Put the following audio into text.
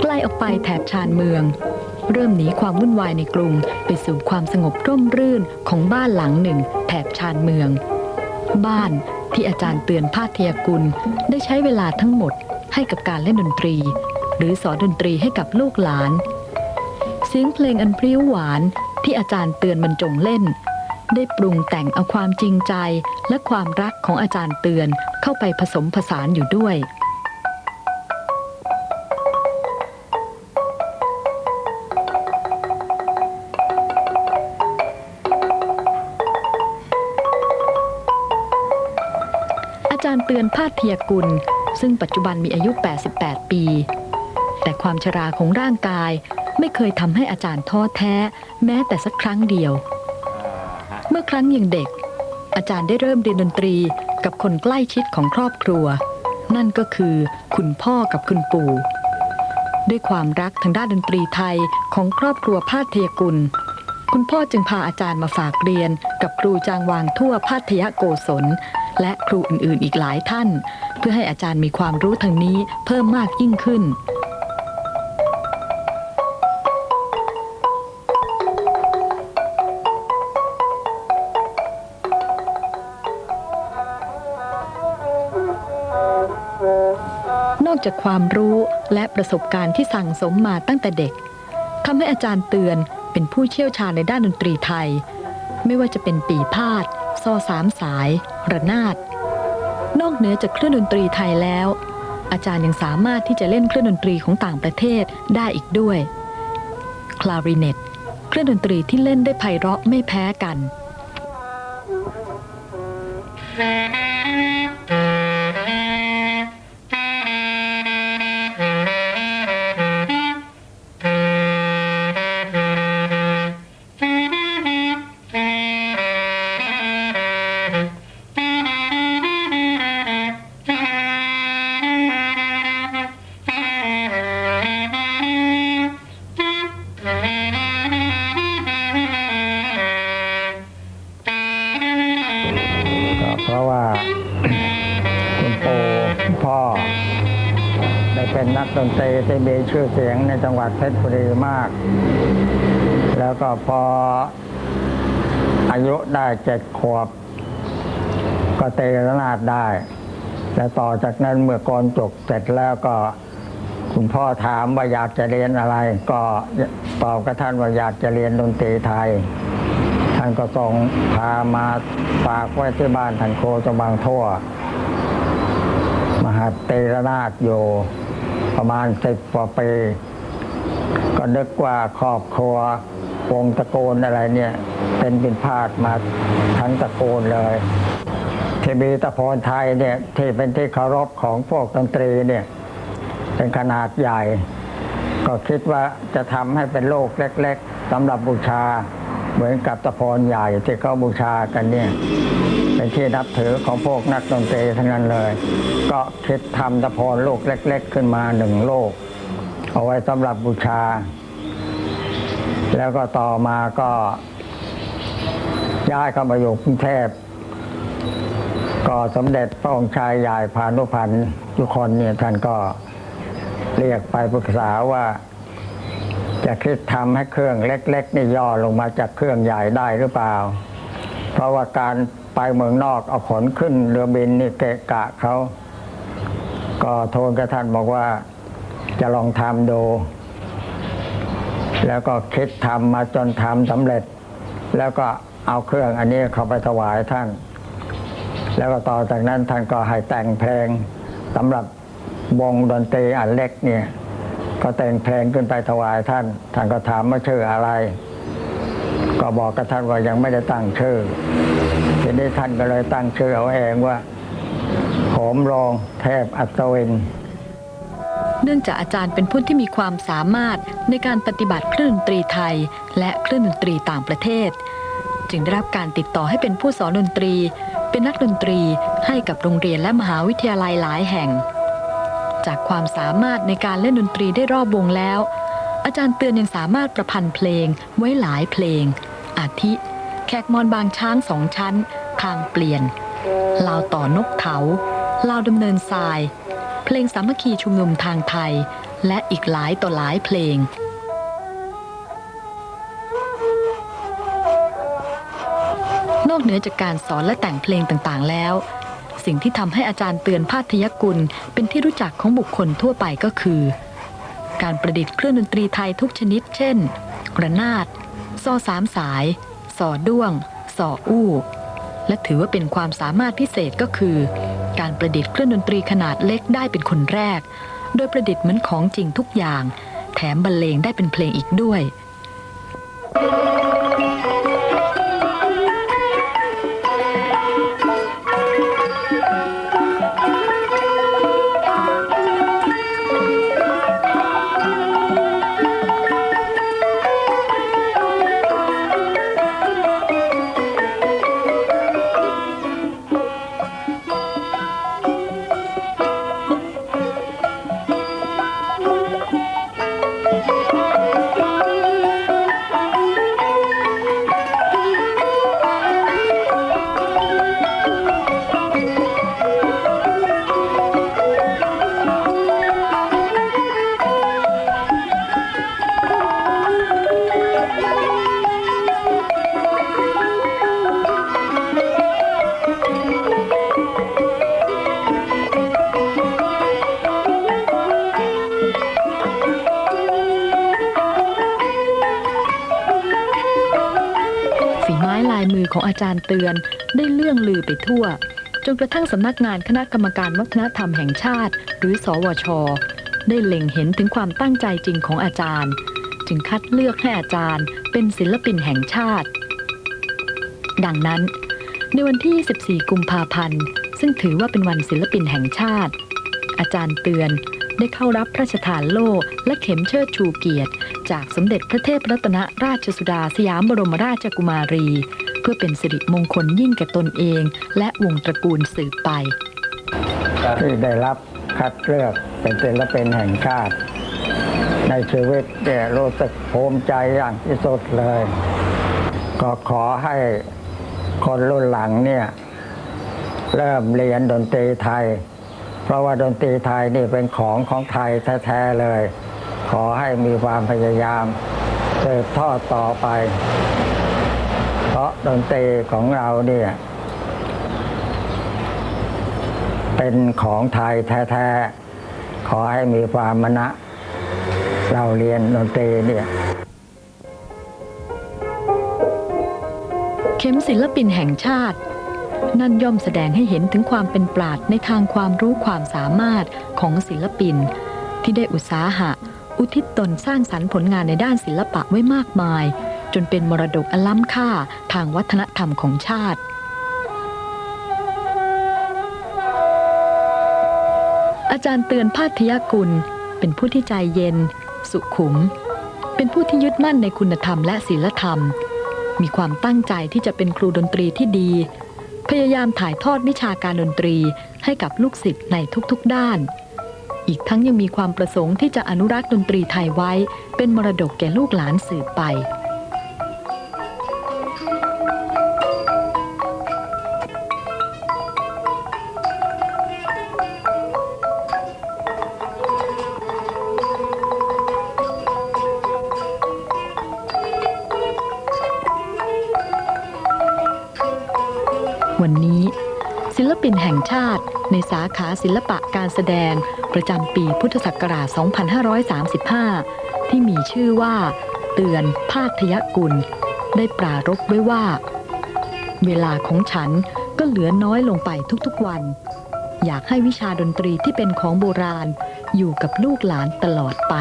ใกล้ออกไปแถบชานเมือง เริ่มหนีความวุ่นวายในกรุงไปสู่ความสงบร่มรื่นของบ้านหลังหนึ่ง แถบชานเมือง บ้านที่อาจารย์เตือนภาเทียกุลได้ใช้เวลาทั้งหมดให้กับการเล่นดนตรี หรือสอนดนตรีให้กับลูกหลาน เสียงเพลงอันพริ้วหวานที่อาจารย์เตือนบรรจงเล่น ได้ปรุงแต่งเอาความจริงใจและความรักของอาจารย์เตือนเข้าไปผสมผสานอยู่ด้วยาจารย์เตือนพาดเทียกุล ซึ่งปัจจุบันมีอายุ 88 ปี แต่ความชราของร่างกายไม่เคยทำให้อาจารย์ท้อแท้ แม้แต่สักครั้งเดียว เมื่อครั้งยังเด็ก อาจารย์ได้เริ่มเรียนดนตรีกับคนใกล้ชิดของครอบครัว นั่นก็คือคุณพ่อกับคุณปู่ ด้วยความรักทางด้านดนตรีไทยของครอบครัวพาดเทียกุล คุณพ่อจึงพาอาจารย์มาฝากเรียนกับครูจางวางทั่วพาทยโกศล และครูอื่นๆ อีกหลายท่าน เพื่อให้อาจารย์มีความรู้ทางนี้เพิ่มมากยิ่งขึ้น นอกจากความรู้และประสบการณ์ที่สั่งสมมาตั้งแต่เด็กทำให้อาจารย์เตือนเป็นผู้เชี่ยวชาญในด้านดนตรีไทย ไม่ว่าจะเป็นปีพาดซอสามสาย ระนาด นอกเหนือจากเครื่องดนตรีไทยแล้ว อาจารย์ยังสามารถที่จะเล่นเครื่องดนตรีของต่างประเทศได้อีกด้วย คลาริเนตเครื่องดนตรีที่เล่นได้ไพเราะไม่แพ้กันก็ เพราะว่าคุณปู่พ่อ ได้เป็นนักดนตรีที่มีชื่อเสียงในจังหวัดเพชรบุรีมาก แล้วก็พออายุได้เจ็ดขวบ ก็เตะระนาดได้ และต่อจากนั้นเมื่อก่อนจบเสร็จแล้วก็คุณพ่อถามว่าอยากจะเรียนอะไร ก็ตอบกับท่านว่าอยากจะเรียนดนตรีไทย ท่านก็ส่งพามาฝากไว้ที่บ้านท่านโคจงบางทั่ว มหาเตระนาดอยู่ประมาณสิบกว่าปี ก็นึกว่าครอบครัววงตระโกนอะไรเนี่ย เป็นบินพาดมาทั้งตระโกนเลยที่มีตะพรไทยเนี่ยที่เป็นที่เคารพของพวกดนตรีเนี่ย เป็นขนาดใหญ่ ก็คิดว่าจะทำให้เป็นโลกเล็ก ๆสำหรับบูชา เหมือนกับตะพรใหญ่ที่เขาบูชากันเนี่ยเป็นที่นับถือของพวกนักดนตรีทั้งนั้นเลย ก็คิดทำตะพรโลกเล็ก ๆ ขึ้นมาหนึ่งโลกเอาไว้สำหรับบูชา แล้วก็ต่อมาก็ย้ายเข้ามาอยู่กรุงเทพก็สมเด็จพระองค์ชายใหญ่พานุพันธ์ทุกคนเนี่ยท่านก็เรียกไปปรึกษาว่า จะคิดทำให้เครื่องเล็ก ๆ นี่ย่อลงมาจากเครื่องใหญ่ได้หรือเปล่า เพราะว่าการไปเมืองนอกเอาขนขึ้นเรือบินนี่เกะกะเขา ก็โทนกับท่านบอกว่าจะลองทำดู แล้วก็คิดทำมาจนทำสำเร็จ แล้วก็เอาเครื่องอันนี้เข้าไปถวายท่าน แล้วก็ต่อจากนั้นท่านก็ให้แต่งเพลงสำหรับวงดนตรีอันเล็กเนี่ย ก็แต่งเพลงขึ้นไปถวายท่าน ท่านก็ถามว่าชื่ออะไร ก็บอกกับท่านว่ายังไม่ได้ตั้งชื่อ ทีนี้ท่านก็เลยตั้งชื่อเอาเองว่าโหมโรงเทพอัศวิน เนื่องจากอาจารย์เป็นผู้ที่มีความสามารถในการปฏิบัติเครื่องดนตรีไทย และเครื่องดนตรีต่างประเทศ จึงได้รับการติดต่อให้เป็นผู้สอนดนตรี เป็นนักดนตรีให้กับโรงเรียนและมหาวิทยาลัยหลายแห่ง จากความสามารถในการเล่นดนตรีได้รอบวงแล้ว อาจารย์เตือนยังสามารถประพันธ์เพลงไว้หลายเพลง อาทิ แขกมอนบางช้างสองชั้นคางเปลี่ยน ลาวต่อนกเขาลาวดำเนินทราย เพลงสามัคคีชุมนุมทางไทย และอีกหลายต่อหลายเพลงนอกเหนือจากการสอนและแต่งเพลงต่างๆแล้ว สิ่งที่ทำให้อาจารย์เตือนพาทยกุล เป็นที่รู้จักของบุคคลทั่วไปก็คือ การประดิษฐ์เครื่องดนตรีไทยทุกชนิด เช่นระนาดซอสามสายสอด้วงสออู้ และถือว่าเป็นความสามารถพิเศษก็คือ การประดิษฐ์เครื่องดนตรีขนาดเล็กได้เป็นคนแรก โดยประดิษฐ์เหมือนของจริงทุกอย่าง แถมบรรเลงได้เป็นเพลงอีกด้วย ฝีไม้ลายมือของอาจารย์เตือน ได้เลื่องลือไปทั่ว จนกระทั่งสำนักงานคณะกรรมการวัฒนธรรมแห่งชาติ หรือสวช ได้เล็งเห็นถึงความตั้งใจจริงของอาจารย์ จึงคัดเลือกให้อาจารย์เป็นศิลปินแห่งชาติ ดังนั้น ในวันที่24กุมภาพันธ์ ซึ่งถือว่าเป็นวันศิลปินแห่งชาติ อาจารย์เตือน ได้เข้ารับพระราชทานโล่และเข็มเชิดชูเกียรติ จากสมเด็จพระเทพรัตนราชสุดาสยามบรมราชกุมารี เพื่อเป็นสิริมงคลยิ่งแก่ตนเอง และวงตระกูลสืบไปที่ได้รับคัดเลือกเป็นศิลปินแห่งชาติ ในชีวิตเนี่ยรู้สึกภูมิใจอย่างที่สุดเลย ก็ขอให้คนรุ่นหลังเนี่ย เริ่มเรียนดนตรีไทย เพราะว่าดนตรีไทยนี่เป็นของของไทยแท้ๆเลย ขอให้มีความพยายามสืบทอดต่อไป เพราะดนตรีของเราเนี่ย เป็นของไทยแท้ๆขอให้มีความมณะ เราเรียนดนตรีเนี่ยเข็มศิลปินแห่งชาติ นั่นย่อมแสดงให้เห็นถึงความเป็นปราดในทางความรู้ความสามารถของศิลปิน ที่ได้อุตสาหะ อุทิศตนสร้างสรรค์ผลงานในด้านศิลปะไว้มากมาย จนเป็นมรดกอันล้ำค่าทางวัฒนธรรมของชาติอาจารย์เตือนพาทยกุล เป็นผู้ที่ใจเย็น สุขุม เป็นผู้ที่ยึดมั่นในคุณธรรมและศีลธรรม มีความตั้งใจที่จะเป็นครูดนตรีที่ดี พยายามถ่ายทอดวิชาการดนตรีให้กับลูกศิษย์ในทุกๆด้าน อีกทั้งยังมีความประสงค์ที่จะอนุรักษ์ดนตรีไทยไว้ เป็นมรดกแก่ลูกหลานสืบไป ปินแห่งชาติ ในสาขาศิลปะการแสดง ประจำปีพุทธศักราช 2535 ที่มีชื่อว่า เตือนภาคยกุล ได้ปรารภไว้ว่า เวลาของฉันก็เหลือน้อยลงไปทุกๆวัน อยากให้วิชาดนตรีที่เป็นของโบราณอยู่กับลูกหลานตลอดไป